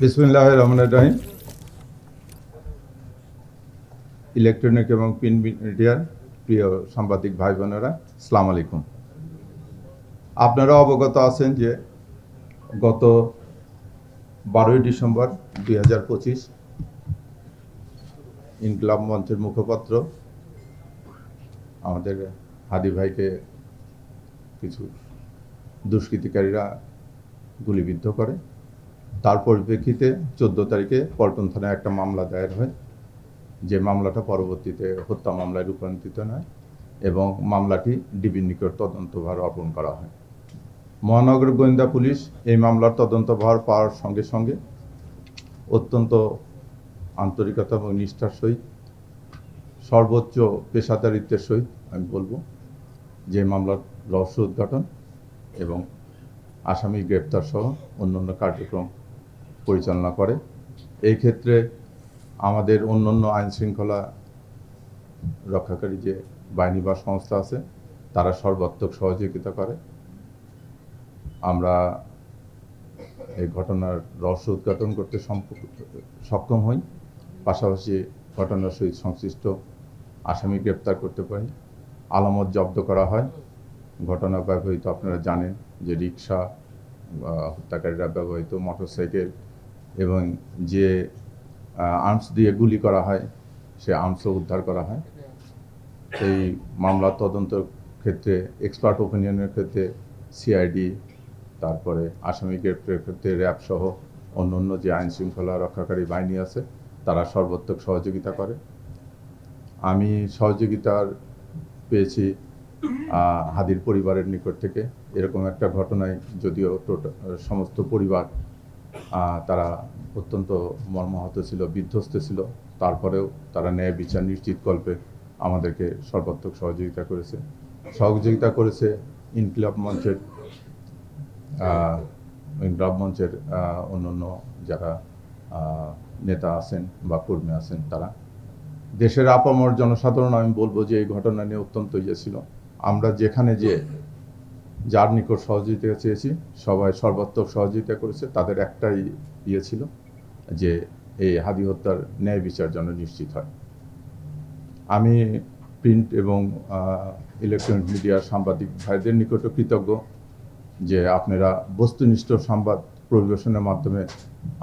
বিসমুল্লাহ রহমান রাহিম। ইলেকট্রনিক এবং প্রিন্ট মিডিয়ার প্রিয় সাংবাদিক ভাই বোনেরা সালাম আলাইকুম। আপনারা অবগত আছেন যে গত বারোই ডিসেম্বর দুই হাজার পঁচিশ ইনকলাব মঞ্চের মুখপাত্র আমাদের হাদি ভাইকে কিছু দুষ্কৃতিকারীরা গুলিবিদ্ধ করে। তার পরিপ্রেক্ষিতে চোদ্দ তারিখে পল্টন থানায় একটা মামলা দায়ের হয়। যে মামলাটা পরবর্তীতে হত্যা মামলায় রূপান্তরিত হয় এবং মামলাটি ডিবির নিকট তদন্তভার অর্পণ করা হয়। মহানগর গোয়েন্দা পুলিশ এই মামলার তদন্তভার পাওয়ার সঙ্গে সঙ্গে অত্যন্ত আন্তরিকতা এবং নিষ্ঠার সহিত, সর্বোচ্চ পেশাদারিত্বের সহিত আমি বলব যে মামলার রহস্য উদ্ঘাটন এবং আসামি গ্রেপ্তার সহ অন্যান্য কার্যক্রম পরিচালনা করে। এই ক্ষেত্রে আমাদের অন্যান্য আইন শৃঙ্খলা রক্ষাকারী যে বাহিনী বা সংস্থা আছে, তারা সর্বাত্মক সহযোগিতা করে। আমরা এই ঘটনার রহস্য উদ্ঘাটন করতে সক্ষম হই। পাশাপাশি ঘটনার সহিত সংশ্লিষ্ট আসামি গ্রেপ্তার করতে পারি। আলামত জব্দ করা হয়। ঘটনা ব্যবহৃত আপনারা জানেন যে রিক্সা হত্যাকারীরা ব্যবহৃত মোটরসাইকেল এবং যে আর্মস দিয়ে গুলি করা হয়, সে আর্মসও উদ্ধার করা হয়। এই মামলা তদন্ত ক্ষেত্রে এক্সপার্ট ওপিনিয়নের ক্ষেত্রে সিআইডি তারপরে আসামি গ্রেপ্তারের ক্ষেত্রে র্যাব সহ অন্য অন্য যে আইন শৃঙ্খলা রক্ষাকারী বাহিনী আছে, তারা সর্বাত্মক সহযোগিতা করে। আমি সহযোগিতার পেয়েছি হাদির পরিবারের নিকট থেকে। এরকম একটা ঘটনায় যদিও টোটাল সমস্ত পরিবার তারা অত্যন্ত মর্মাহত ছিল, বিধ্বস্ত ছিল। তারপরেও তারা ন্যায় বিচার নিশ্চিত কল্পে আমাদেরকে সর্বাত্মক সহযোগিতা করেছে। সহযোগিতা করেছে ইনকিলাব মঞ্চের ইনকিলাব মঞ্চের অন্যান্য যারা নেতা আছেন বা কর্মী আছেন তারা। দেশের আপামর জনসাধারণ, আমি বলব যে এই ঘটনা নিয়ে অত্যন্ত ইয়ে ছিল। আমরা যেখানে যে যার নিকট সহযোগিতা চেয়েছি, সবাই সর্বাত্মক সহযোগিতা করেছে, তাদের একটাই ইয়ে ছিল যে এই হাদি হত্যার ন্যায় বিচার যেন নিশ্চিত হয়। আমি প্রিন্ট এবং ইলেকট্রনিক মিডিয়ার সাংবাদিক ভাইদের নিকটও কৃতজ্ঞ যে আপনারা বস্তুনিষ্ঠ সংবাদ পরিবেশনের মাধ্যমে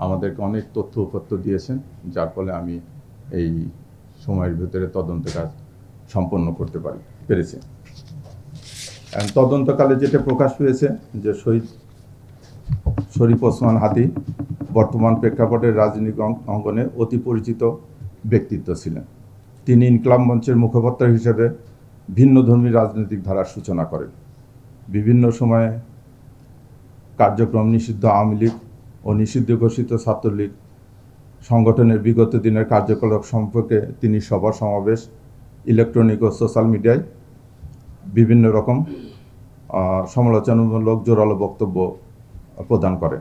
আমাদেরকে অনেক তথ্য উপাত্ত দিয়েছেন, যার ফলে আমি এই সময়ের ভিতরে তদন্ত কাজ সম্পন্ন করতে পারি, পেরেছি। তদন্তকালে যেটা প্রকাশ পেয়েছে যে শহীদ শরীফ ওসমান হাদি বর্তমান প্রেক্ষাপটের রাজনৈতিক অঙ্গনে অতি পরিচিত ব্যক্তিত্ব ছিলেন। তিনি ইনকলাম মঞ্চের মুখপাত্র হিসেবে ভিন্নধর্মী রাজনৈতিক ধারার সূচনা করেন। বিভিন্ন সময়ে কার্যক্রম নিষিদ্ধ আওয়ামী লীগ ও নিষিদ্ধ ঘোষিত ছাত্রলীগ সংগঠনের বিগত দিনের কার্যকলাপ সম্পর্কে তিনি সভা সমাবেশ, ইলেকট্রনিক ও সোশ্যাল মিডিয়ায় বিভিন্ন রকম সমালোচনামূলক জোরালো বক্তব্য প্রদান করে।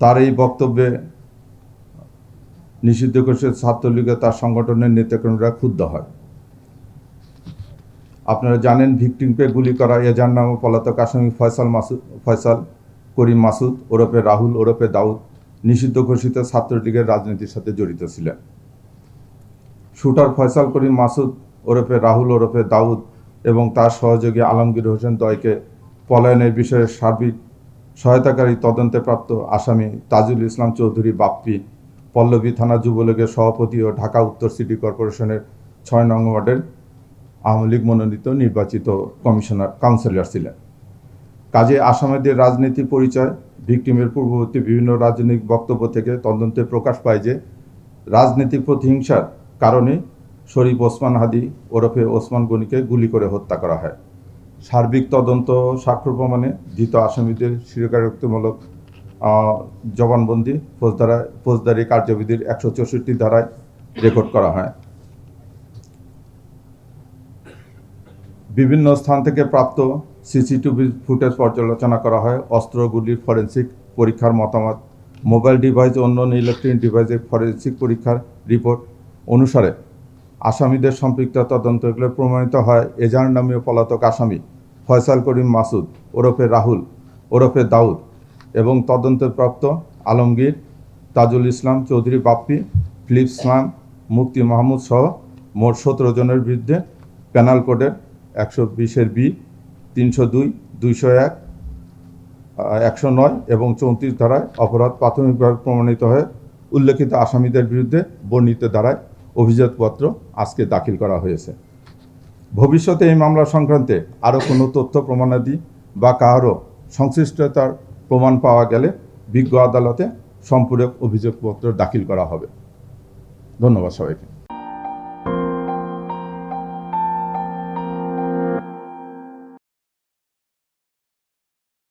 তার এই বক্তব্যে নিষিদ্ধ ঘোষিত ছাত্রলীগে তার সংগঠনের নেতাকর্মীরা ক্ষুব্ধ হয়। আপনারা জানেন ভিকটিমকে গুলি করা এজার নাম পলাতক আসামি ফয়সাল মাসুদ, ফয়সাল করিম মাসুদ, ওরফে রাহুল, ওরফে দাউদ নিষিদ্ধ ঘোষিত ছাত্রলীগের রাজনীতির সাথে জড়িত ছিলেন। শুটার ফয়সাল করিম মাসুদ ওরফে রাহুল, ওরফে দাউদ এবং তার সহযোগী আলমগীর হোসেন দয়কে পলায়নের বিষয়ে সার্বিক সহায়তাকারী তদন্তে প্রাপ্ত আসামি তাজুল ইসলাম চৌধুরী বাপ্পি, পল্লবী থানা যুবলীগের সভাপতি ও ঢাকা উত্তর সিটি কর্পোরেশনের ছয় নং ওয়ার্ডের আওয়ামী লীগ মনোনীত নির্বাচিত কমিশনার, কাউন্সিলর ছিলেন। কাজে আসামিদের রাজনীতি পরিচয়, ভিকটিমের পূর্ববর্তী বিভিন্ন রাজনৈতিক বক্তব্য থেকে তদন্তে প্রকাশ পায় যে রাজনৈতিক প্রতিহিংসার কারণে শরীফ ওসমান হাদি ওরফে ওসমান গনিকে গুলি করে হত্যা করা হয়। সার্বিক তদন্ত সাক্ষ্য প্রমাণে ধৃত আসামিদের স্বীকারোক্তিমূলক জবানবন্দি ফৌজদারা, ফৌজদারি কার্যবিধির একশো চৌষট্টি ধারায় রেকর্ড করা হয়। বিভিন্ন স্থান থেকে প্রাপ্ত সিসিটিভি ফুটেজ পর্যালোচনা করা হয়। অস্ত্রগুলির ফরেন্সিক পরীক্ষার মতামত, মোবাইল ডিভাইস, অন্যান্য ইলেকট্রনিক ডিভাইসের ফরেন্সিক পরীক্ষার রিপোর্ট অনুসারে আসামিদের সম্পৃক্ত তদন্তগুলো প্রমাণিত হয়। এজাহার নামীয় পলাতক আসামি ফয়সাল করিম মাসুদ, ওরফে রাহুল, ওরফে দাউদ এবং তদন্তপ্রাপ্ত আলমগীর, তাজুল ইসলাম চৌধুরী বাপ্পি, ফিলিপ ইসলাম মুক্তি মাহমুদ সহ মোট সতেরো জনের বিরুদ্ধে প্যানাল কোডের একশো বিশের বি, তিনশো দুই, দুইশো এক একশো নয় এবং চৌত্রিশ ধারায় অপরাধ প্রাথমিকভাবে প্রমাণিত হয়ে উল্লেখিত আসামিদের বিরুদ্ধে বর্ণিত ধারায় অভিযোগপত্র আজকে দাখিল করা হয়েছে। ভবিষ্যতে এই মামলা সংক্রান্তে আরও কোনো তথ্য প্রমাণাদি বা কারও সংশ্লিষ্টতার প্রমাণ পাওয়া গেলে বিজ্ঞ আদালতে সম্পূরক অভিযোগপত্র দাখিল করা হবে। ধন্যবাদ সবাইকে।